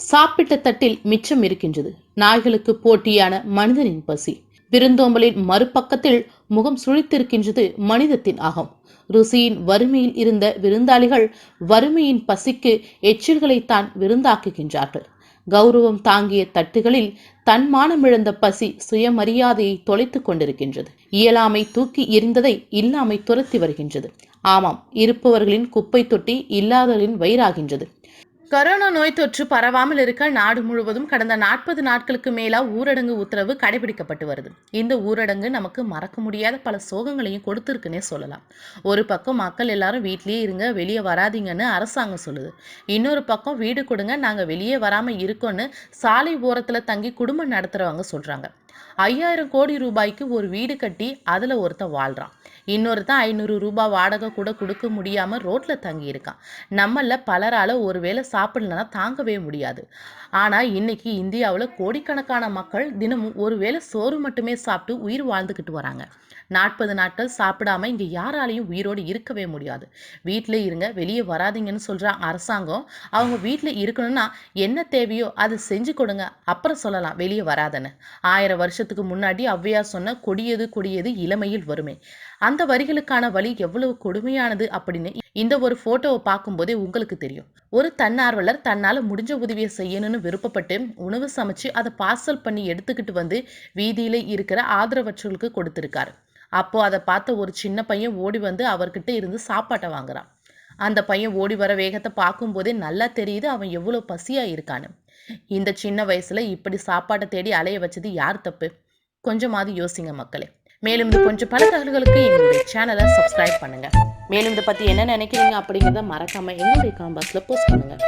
சாப்பிட்ட தட்டில் மிச்சம் இருக்கின்றது. நாய்களுக்கு போட்டியான மனிதனின் பசி. விருந்தோம்பலின் மறுபக்கத்தில் முகம் சுழித்திருக்கின்றது மனிதத்தின் அகம். ருசியின் வறுமையில் இருந்த விருந்தாளிகள் வறுமையின் பசிக்கு எச்சில்களைத்தான் விருந்தாக்குகின்றார்கள். கௌரவம் தாங்கிய தட்டுகளில் தன்மானமிழந்த பசி சுயமரியாதையை தொலைத்துக் கொண்டிருக்கின்றது. இயலாமை தூக்கி எறிந்ததை இல்லாமை துரத்தி வருகின்றது. ஆமாம் இருப்பவர்களின் குப்பை தொட்டி இல்லாதவர்களின் வயிறாகின்றது. கொரோனா நோய் தொற்று பரவாமல் இருக்க நாடு முழுவதும் கடந்த நாற்பது நாட்களுக்கு மேலா ஊரடங்கு உத்தரவு கடைபிடிக்கப்பட்டு வருது. இந்த ஊரடங்கு நமக்கு மறக்க முடியாத பல சோகங்களையும் கொடுத்துருக்குன்னே சொல்லலாம். ஒரு பக்கம் மக்கள் எல்லாரும் வீட்லயே இருங்க வெளியே வராதீங்கன்னு அரசாங்கம் சொல்லுது. இன்னொரு பக்கம் வீடு கொடுங்க நாங்கள் வெளியே வராமல் இருக்கோன்னு சாலை ஓரத்தில் தங்கி குடும்பம் நடத்துகிறவங்க சொல்கிறாங்க ஐயாயிரம் கோடி ரூபாய்க்கு ஒரு வீடு கட்டி அதில் ஒருத்தன் வாழ்கிறான் இன்னொருத்தன் ஐநூறு ரூபாய் வாடகை கூட கொடுக்க முடியாமல் ரோட்டில் தங்கி இருக்கான் நம்மள பலரால் ஒருவேளை சாப்பிடலன்னா தாங்கவே முடியாது. ஆனால் இன்னைக்கு இந்தியாவில் கோடிக்கணக்கான மக்கள் தினமும் ஒருவேளை சோறு மட்டுமே சாப்பிட்டு உயிர் வாழ்ந்துக்கிட்டு வராங்க. நாற்பது நாட்கள் சாப்பிடாம இங்கே யாராலையும் உயிரோடு இருக்கவே முடியாது. வீட்டில் இருங்க வெளியே வராதீங்கன்னு சொல்கிற அரசாங்கம் அவங்க வீட்டில் இருக்கணும்னா என்ன தேவையோ அதை செஞ்சு கொடுங்க. அப்புறம் சொல்லலாம் வெளியே வராதன்னு. ஆயிரம் வருஷத்துக்கு முன்னாடி ஔவையார் சொன்ன கொடியது கொடியது இளமையில் வருமே அந்த வரிகளுக்கான வழி எவ்வளவு கொடுமையானது அப்படின்னு இந்த ஒரு போட்டோவை பார்க்கும்போதே உங்களுக்கு தெரியும். ஒரு தன்னார்வலர் தன்னால் முடிஞ்ச உதவியை செய்யணும்னு விருப்பப்பட்டு உணவு சமைச்சு அதை பார்சல் பண்ணி எடுத்துக்கிட்டு வந்து வீதியில் இருக்கிற ஆதரவற்றவர்களுக்கு கொடுத்துருக்காரு. அப்போ அதை பார்த்த ஒரு சின்ன பையன் ஓடி வந்து அவர்கிட்ட இருந்து சாப்பாட்டை வாங்குறான். அந்த பையன் ஓடி வர வேகத்தை பார்க்கும்போதே நல்லா தெரியுது அவன் எவ்வளோ பசியாக இருக்கான்னு. இந்த சின்ன வயசுல இப்படி சாப்பாட்டை தேடி அலைய வச்சது யார் தப்பு? கொஞ்சமாவது யோசிங்க மக்களே. மேலும் இது கொஞ்சம் பல தகவல்களுக்கு எங்களுடைய சேனலை சப்ஸ்கிரைப் பண்ணுங்க. மேலும் இதை பற்றி என்ன நினைக்கிறீங்க அப்படிங்கிறத மறக்காமல் எங்களுடைய காம்பாஸில் போஸ்ட் பண்ணுங்கள்